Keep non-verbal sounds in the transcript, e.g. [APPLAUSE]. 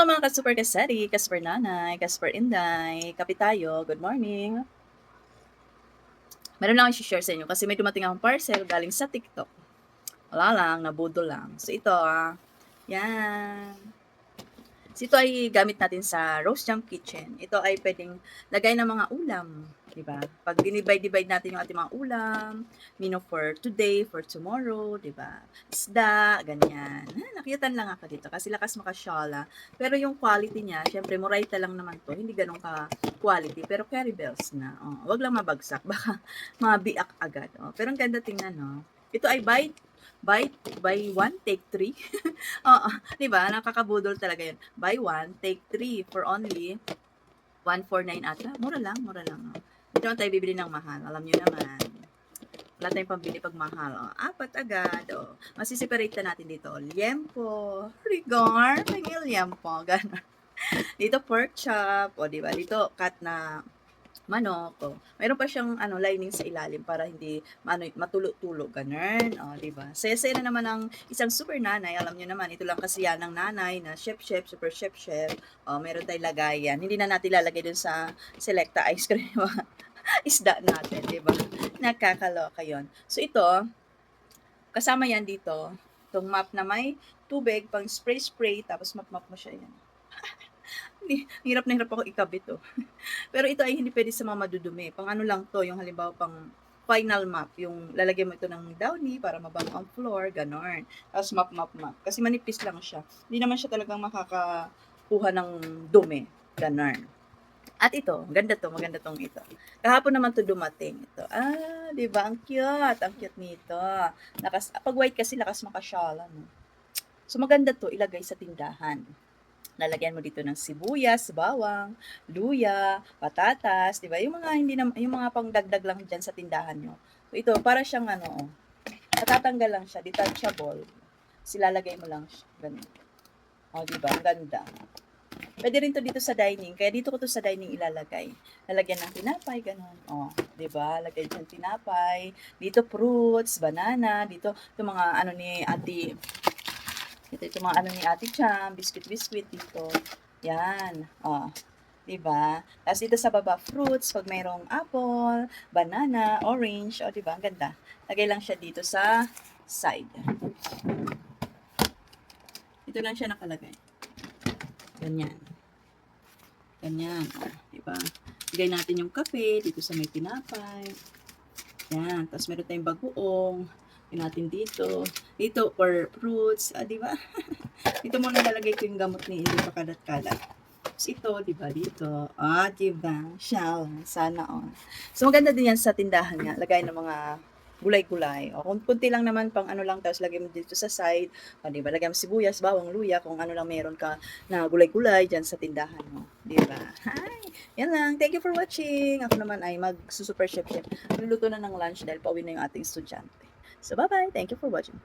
Hello mga ka-super kasari, ka-super nanay, ka-super inday, kapitayo, good morning. Meron lang akong share sa inyo kasi may dumating akong parcel galing sa TikTok. Wala lang, nabudo lang. So ito ah, yan. Ito ay gamit natin sa roast jump kitchen. Ito ay pwedeng lagay ng mga ulam, di ba? Pag dinivide-divide natin yung ating mga ulam, menu for today, for tomorrow, di ba? Isda, ganyan. Ah, nakiyatan lang ako dito kasi lakas makasyala. Pero yung quality niya, syempre Moraita lang naman to, hindi ganun ka quality, pero carry bells na. Oh, wag lang mabagsak, [LAUGHS] baka mabiak agad. Oh, pero ang ganda tingnan, no? Ito ay buy buy buy one take three. [LAUGHS] Oo, 'di ba? Nakakabudol talaga 'yun. Buy one take three for only 149 ata. Mura lang, mura lang. Oh. Dito naman tayo bibili ng mahal. Alam niyo naman. Wala tayong pambili pag mahal. Oh, apat agad. Oh. Masiseparate na natin dito. Liempo. Rigar. Pangil liempo. [LAUGHS] Ganon. Dito pork chop. O, di ba? Dito cut na manok. O. Mayroon pa siyang ano, lining sa ilalim para hindi ano, matulo-tulo. Ganun. O, di ba? Saya-saya na naman ang isang super nanay. Alam niyo naman, ito lang kasi yan ng nanay na chef-chef, super chef-chef. O, meron tayong lagayan. Hindi na natin lalagay dun sa selecta ice cream. [LAUGHS] isda natin, di ba? Nakakaloka yon. So, ito, kasama yan dito. Itong map na may tubig, pang spray-spray, tapos map-map mo siya yan. [LAUGHS] [LAUGHS] Hirap na hirap ako ikabit to. [LAUGHS] Pero ito ay hindi pwede sa mga madudumi. Pang ano lang to, yung halimbawa pang final map, yung lalagyan mo ito ng downy para mabango ang floor, ganon. Tapos map, map, map. Kasi manipis lang siya. Hindi naman siya talagang makakakuha ng dumi. Ganon. At ito, ganda to, maganda tong ito. Kahapon naman to dumating ito. Ah, 'di ba? Ang cute, ang cute nito. Lakas pag white kasi lakas makasyala, no. So maganda to ilagay sa tindahan. Lalagyan mo dito ng sibuyas, bawang, luya, patatas, 'di ba? Yung mga hindi na yung mga pangdagdag lang diyan sa tindahan nyo. So, ito para siyang ano, oh. Lang siya, detachable. Silalagay mo lang siya, ganun. Oh, 'di ba? Ang ganda. Pwede rin to dito sa dining. Kaya dito ko to sa dining ilalagay. Lalagyan ng tinapay, ganun. O, di ba? Lagay dyan tinapay. Dito fruits, banana. Dito, yung mga ano ni ate, ito yung mga ano ni ate Cham, biscuit-biscuit dito. Yan. O, di ba? Tapos dito sa baba, fruits. Pag mayroong apple, banana, orange. O, di ba? Ang ganda. Lagay lang siya dito sa side. Ito lang siya nakalagay. Ganyan. Ganyan. O, diba? Bigay natin yung kape dito sa may tinapay. Yan. Tapos meron tayong bagoong. Yun natin dito. Dito for fruits. Ah, diba? [LAUGHS] dito muna lalagay ko yung gamot ni hindi pa kalat-kalat. Tapos ito, diba, dito. Ah, diba? Shell. Sana on. So, maganda din yan sa tindahan nga. Lagay ng mga gulay-gulay. O kung kunti lang naman pang ano lang tapos lagay mo dito sa side, di ba? Lagay mo sibuyas, bawang, luya, kung ano lang meron ka na gulay-gulay diyan sa tindahan mo, di ba? Hi. Yan lang. Thank you for watching. Ako naman ay mag super chef chef. Luluto na ng lunch dahil pauwi na yung ating estudyante. So bye-bye. Thank you for watching.